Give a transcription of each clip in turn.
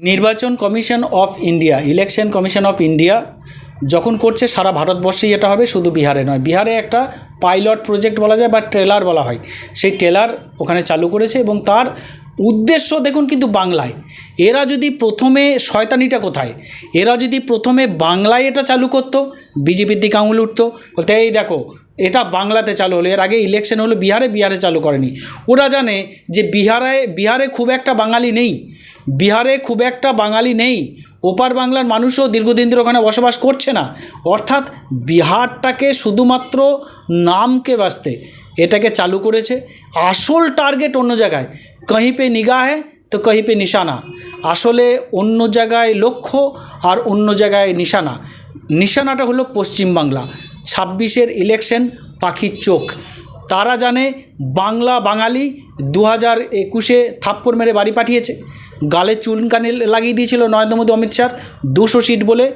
নির্বাচন commission of India, election commission of India যখন করছে, সারা ভারতবর্ষেই এটা হবে, শুধু বিহারে নয়। বিহারে একটা পাইলট প্রজেক্ট বলা যায় বা ট্রেলার বলা হয়। সেই ট্রেলার ওখানে চালু করেছে এবং তার উদ্দেশ্য দেখুন কিন্তু বাংলায়। এরা যদি প্রথমে শয়তানিটা কোথায়? এরা যদি প্রথমে বাংলায় এটা চালু করতো, বিজেপির দিকে আঙুল উঠতো, বলতে, এই দেখো এটা বাংলাতে চালু হলো। এর আগে ইলেকশন হলো, বিহারে বিহারে চালু করেনি। ওরা জানে যে বিহারে বিহারে খুব একটা বাঙালি নেই। বিহারে খুব একটা বাঙালি নেই। ওপার বাংলার মানুষও দীর্ঘদিন ধরে ওখানে বসবাস করছে না। অর্থাৎ বিহারটাকে শুধুমাত্র নামকে বাঁচতে এটাকে চালু করেছে। আসল টার্গেট অন্য জায়গায়। কहीं পে নিগা হে তো কহি পে নিশানা। আসলে অন্য জায়গায় লক্ষ্য আর অন্য জায়গায় নিশানা। নিশানাটা হলো পশ্চিমবাংলা ছাব্বিশের ইলেকশন পাখির চোখ। তারা জানে বাংলা বাঙালি দু হাজার একুশে থাপ্পড় মেরে বাড়ি পাঠিয়েছে। গালে চুলকানি লাগিয়ে দিয়েছিল নরেন্দ্র মোদী, অমিত শাহ। দুশো সিট বলে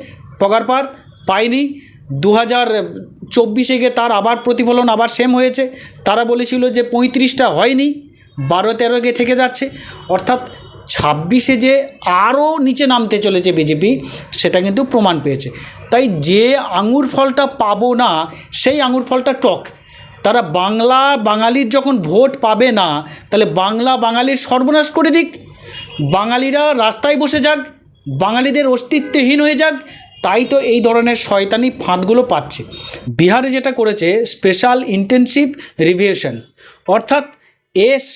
পগার পার পায়নি। দু হাজার চব্বিশে গিয়ে তার আবার প্রতিফলন, আবার সেম হয়েছে। তারা বলেছিল যে পঁয়ত্রিশটা হয়নি, বারো তেরো থেকে যাচ্ছে। অর্থাৎ ছাব্বিশে যে আরও নিচে নামতে চলেছে বিজেপি, সেটা কিন্তু প্রমাণ পেয়েছে। তাই যে আঙুর ফলটা পাবো না, সেই আঙুর ফলটা টক। তারা বাংলা বাঙালির যখন ভোট পাবে না, তাহলে বাংলা বাঙালির সর্বনাশ করে দিক। বাঙালিরা রাস্তায় বসে যাক, বাঙালিদের অস্তিত্বহীন হয়ে যাক, তাই তো এই ধরনের শয়তানি ফাঁদগুলো পাচ্ছে। বিহারে যেটা করেছে স্পেশাল ইন্টেনসিভ রিভিউশন অর্থাৎ S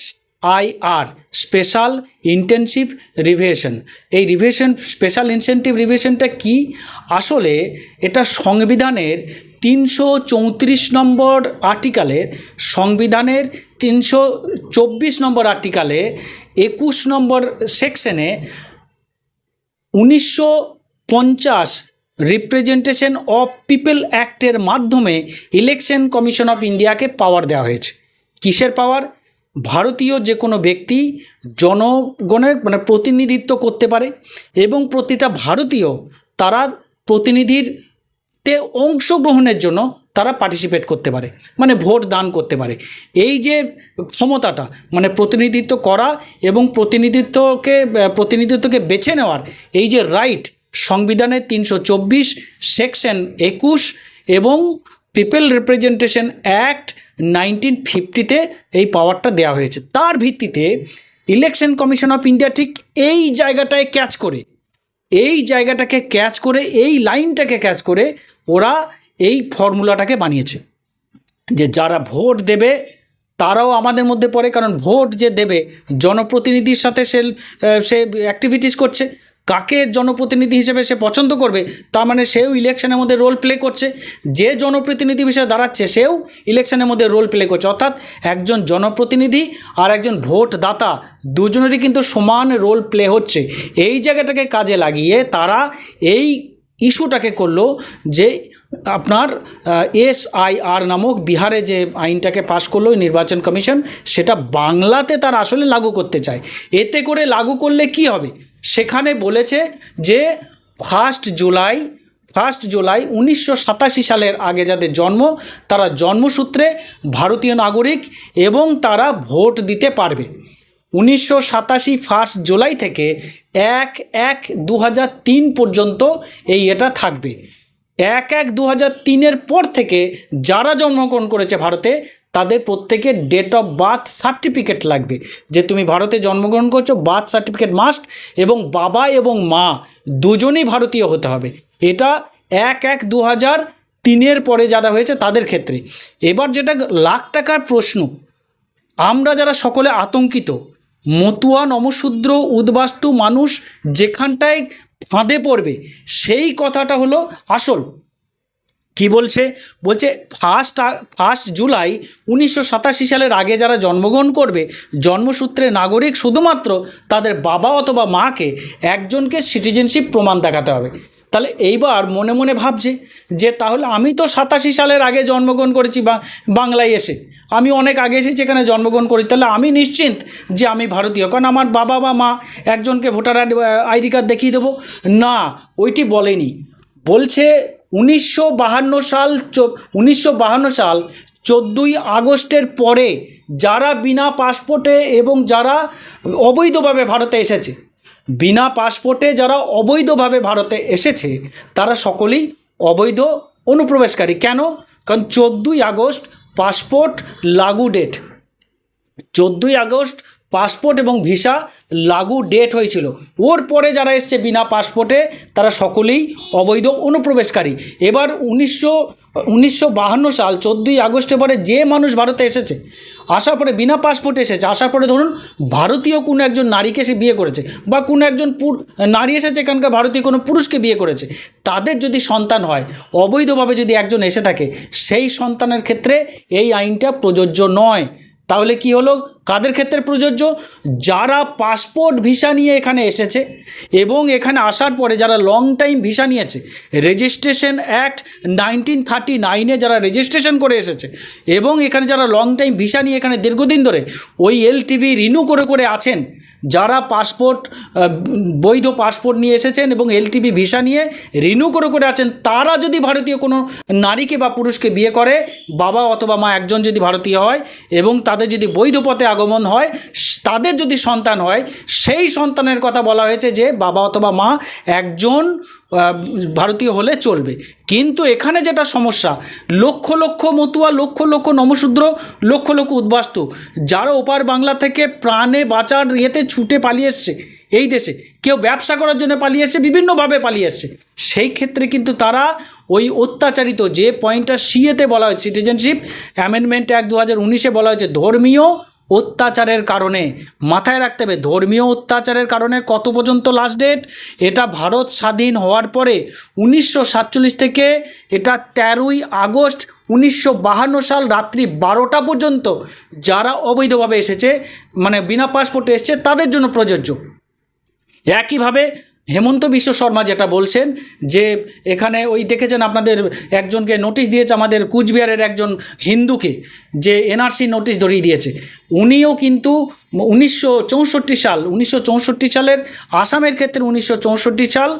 I R special intensive revision এই রিভিউশন স্পেশাল ইনসেন্টিভ রিভিউশনটা কি? আসলে এটা সংবিধানের তিনশো চৌত্রিশ নম্বর আর্টিকালে সংবিধানের তিনশো চব্বিশ নম্বর আর্টিকালে একুশ নম্বর সেকশনে উনিশশো পঞ্চাশ রিপ্রেজেন্টেশন অফ পিপল অ্যাক্টের মাধ্যমে ইলেকশন কমিশন অফ ইন্ডিয়াকে পাওয়ার দেওয়া হয়েছে। কিসের পাওয়ার ভারতীয় যে কোনো ব্যক্তি জনগণের মানে প্রতিনিধিত্ব করতে পারে এবং প্রতিটা ভারতীয় তারা প্রতিনিধির তে অংশগ্রহণের জন্য তারা পার্টিসিপেট করতে পারে মানে ভোট দান করতে পারে। এই যে ক্ষমতাটা মানে প্রতিনিধিত্ব করা এবং প্রতিনিধিত্বকে প্রতিনিধিত্বকে বেছে নেওয়ার এই যে রাইট সংবিধানের তিনশো চব্বিশ সেকশন একুশ এবং পিপল রিপ্রেজেন্টেশন অ্যাক্ট নাইনটিন ফিফটিতে এই পাওয়ারটা দেওয়া হয়েছে। তার ভিত্তিতে ইলেকশন কমিশন অফ ইন্ডিয়া ঠিক এই জায়গাটায় ক্যাচ করে, এই জায়গাটাকে ক্যাচ করে, এই লাইনটাকে ক্যাচ করে ওরা এই ফর্মুলাটাকে বানিয়েছে। যে যারা ভোট দেবে, তারাও আমাদের মধ্যে পড়ে, কারণ ভোট যে দেবে, জনপ্রতিনিধির সাথে সে সে অ্যাক্টিভিটিস করছে। কাকে জনপ্রতিনিধি হিসেবে সে পছন্দ করবে, তার মানে সেও ইলেকশনের মধ্যে রোল প্লে করছে। যে জনপ্রতিনিধি হিসেবে দাঁড়াচ্ছে, সেও ইলেকশনের মধ্যে রোল প্লে করছে। অর্থাৎ একজন জনপ্রতিনিধি আর একজন ভোটদাতা দুজনেরই কিন্তু সমান রোল প্লে হচ্ছে। এই জায়গাটাকে কাজে লাগিয়ে তারা এই ইস্যুটাকে করল যে আপনার এস আর নামক বিহারে যে আইনটাকে পাশ করল নির্বাচন কমিশন, সেটা বাংলাতে তার আসলে লাগু করতে চায়। এতে করে লাগু করলে কি হবে? সেখানে বলেছে যে ফার্স্ট জুলাই ফার্স্ট জুলাই উনিশশো সাতাশি সালের আগে যাদের জন্ম, তারা জন্মসূত্রে ভারতীয় নাগরিক এবং তারা ভোট দিতে পারবে। উনিশশো সাতাশি ফার্স্ট জুলাই থেকে এক এক দু পর্যন্ত এই এটা থাকবে। এক এক দু হাজার তিনের পর থেকে যারা জন্মগ্রহণ করেছে ভারতে, তাদের প্রত্যেকের ডেট অফ বার্থ সার্টিফিকেট লাগবে। যে তুমি ভারতে জন্মগ্রহণ করছ বার্থ সার্টিফিকেট মাস্ট এবং বাবা এবং মা দুজনেই ভারতীয় হতে হবে। এটা এক এক দু হাজার তিনের পরে যারা হয়েছে, তাদের ক্ষেত্রে। এবার যেটা লাখ টাকার প্রশ্ন, আমরা যারা সকলে আতঙ্কিত, মতুয়া নমশূদ্র উদ্বাস্তু মানুষ, যেখানটায় ফাঁদে পড়বে। সেই কথাটা হলো আসল। কি বলছে? বলছে ফার্স্ট ফার্স্ট জুলাই উনিশশো সাতাশি সালের আগে যারা জন্মগ্রহণ করবে, জন্মসূত্রে নাগরিক শুধুমাত্র তাদের বাবা অথবা মাকে একজনকে সিটিজেনশিপ প্রমাণ দেখাতে হবে। তাহলে এইবার মনে মনে ভাবছে যে, তাহলে আমি তো সাতাশি সালের আগে জন্মগ্রহণ করেছি বা, বাংলায় এসে। আমি অনেক আগে এসেছি এখানে জন্মগ্রহণ করি। তাহলে আমি নিশ্চিন্ত যে আমি ভারতীয়। কারণ আমার বাবা বা মা একজনকে ভোটার আইডি কার্ড দেখিয়ে দেবো। না, ওইটি বলেনি। বলছে উনিশশো সাল উনিশশো সাল চোদ্দোই আগস্টের পরে যারা বিনা পাসপোর্টে এবং যারা অবৈধভাবে ভারতে এসেছে, বিনা পাসপোর্টে যারা অবৈধভাবে ভারতে এসেছে, তারা সকলেই অবৈধ অনুপ্রবেশকারী। কেন? কারণ চোদ্দোই আগস্ট পাসপোর্ট লাগু ডেট। চোদ্দোই আগস্ট পাসপোর্ট এবং ভিসা লাগু ডেট হয়েছিল। ওর পরে যারা এসছে বিনা পাসপোর্টে, তারা সকলেই অবৈধ অনুপ্রবেশকারী। এবার উনিশশো উনিশশো সাল, চোদ্দোই আগস্টে পরে যে মানুষ ভারতে এসেছে, আসার পরে বিনা পাসপোর্টে এসেছে। আসার পরে ধরুন, ভারতীয় কোনো একজন নারীকে সে বিয়ে করেছে বা কোনো একজন নারী এসেছে এখানকার ভারতীয় কোনো পুরুষকে বিয়ে করেছে, তাদের যদি সন্তান হয়, অবৈধভাবে যদি একজন এসে থাকে, সেই সন্তানের ক্ষেত্রে এই আইনটা প্রযোজ্য নয়। তাহলে কি হলো? কাদের ক্ষেত্রে প্রযোজ্য? যারা পাসপোর্ট ভিসা নিয়ে এখানে এসেছে এবং এখানে আসার পরে যারা লং টাইম ভিসা নিয়েছে রেজিস্ট্রেশন অ্যাক্ট নাইনটিন থার্টি নাইনে যারা রেজিস্ট্রেশন করে এসেছে এবং এখানে যারা লং টাইম ভিসা নিয়ে এখানে দীর্ঘদিন ধরে ওই এলটিভি রিনিউ করে করে আছেন, যারা পাসপোর্ট বৈধ পাসপোর্ট নিয়ে এসেছেন এবং এলটিভি ভিসা নিয়ে রিনিউ করে করে আছেন, তারা যদি ভারতীয় কোনো নারীকে বা পুরুষকে বিয়ে করে, বাবা অথবা মা একজন যদি ভারতীয় হয় এবং তাদের যদি বৈধ পথে আগমন হয় তাদের যদি সন্তান হয়, সেই সন্তানের কথা বলা হয়েছে যে বাবা অথবা মা একজন ভারতীয় হলে চলবে। কিন্তু এখানে যেটা সমস্যা, লক্ষ লক্ষ মতুয়া, লক্ষ লক্ষ নমশূদ্র, লক্ষ লক্ষ উদ্বাস্তু, যারা ওপার বাংলা থেকে প্রাণে বাঁচার ইয়েতে ছুটে পালিয়ে এসছে, এই দেশে, কেউ ব্যবসা করার জন্য পালিয়ে এসছে, বিভিন্নভাবে পালিয়ে এসছে। সেই ক্ষেত্রে কিন্তু তারা ওই অত্যাচারিত যে পয়েন্টটা সিএতে বলা হয়েছে সিটিজেনশিপ অ্যামেন্ডমেন্ট অ্যাক্ট দু হাজার উনিশে বলা হয়েছে, ধর্মীয় অত্যাচারের কারণে। মাথায় রাখতে হবে, ধর্মীয় অত্যাচারের কারণে কত পর্যন্ত লাস্ট ডেট এটা ভারত স্বাধীন হওয়ার পরে উনিশশো সাতচল্লিশ থেকে এটা তেরোই আগস্ট উনিশশো সাল রাত্রি বারোটা পর্যন্ত যারা অবৈধভাবে এসেছে মানে বিনা পাসপোর্টে এসছে, তাদের জন্য প্রযোজ্য। একইভাবে হেমন্ত বিশ্ব শর্মা যেটা বলছেন যে এখানে ওই দেখেছেন আপনাদের একজনকে নোটিশ দিয়েছে আমাদের কুচবিহারের একজন হিন্দুকে, যে এনআরসি নোটিশ ধরিয়ে দিয়েছে। উনিও কিন্তু উনিশশো চৌষট্টি সাল, উনিশশো চৌষট্টি সালের আসামের ক্ষেত্রে উনিশশো চৌষট্টি সাল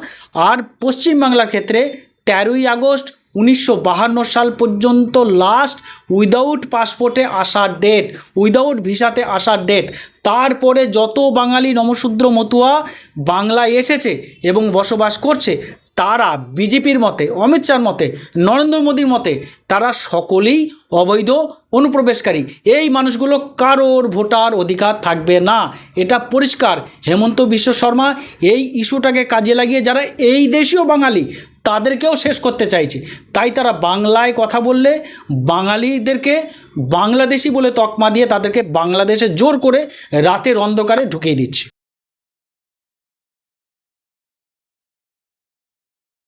আর পশ্চিমবাংলার ক্ষেত্রে তেরোই আগস্ট উনিশশো সাল পর্যন্ত লাস্ট উইদাউট পাসপোর্টে আসার ডেট উইদাউট ভিসাতে আসার ডেট তারপরে যত বাঙালি নমশূদ্র মতুয়া বাংলায় এসেছে এবং বসবাস করছে, তারা বিজেপির মতে, অমিত শাহর মতে, নরেন্দ্র মোদীর মতে, তারা সকলেই অবৈধ অনুপ্রবেশকারী। এই মানুষগুলো কারোর ভোটার অধিকার থাকবে না। এটা পরিষ্কার। হেমন্ত বিশ্ব শর্মা এই ইস্যুটাকে কাজে লাগিয়ে যারা এই দেশীয় বাঙালি তাদেরকেও শেষ করতে চাইছে। তাই তারা বাংলায় কথা বললে বাঙালিদেরকে বাংলাদেশি বলে তকমা দিয়ে তাদেরকে বাংলাদেশে জোর করে রাতের অন্ধকারে ঢুকিয়ে দিচ্ছে।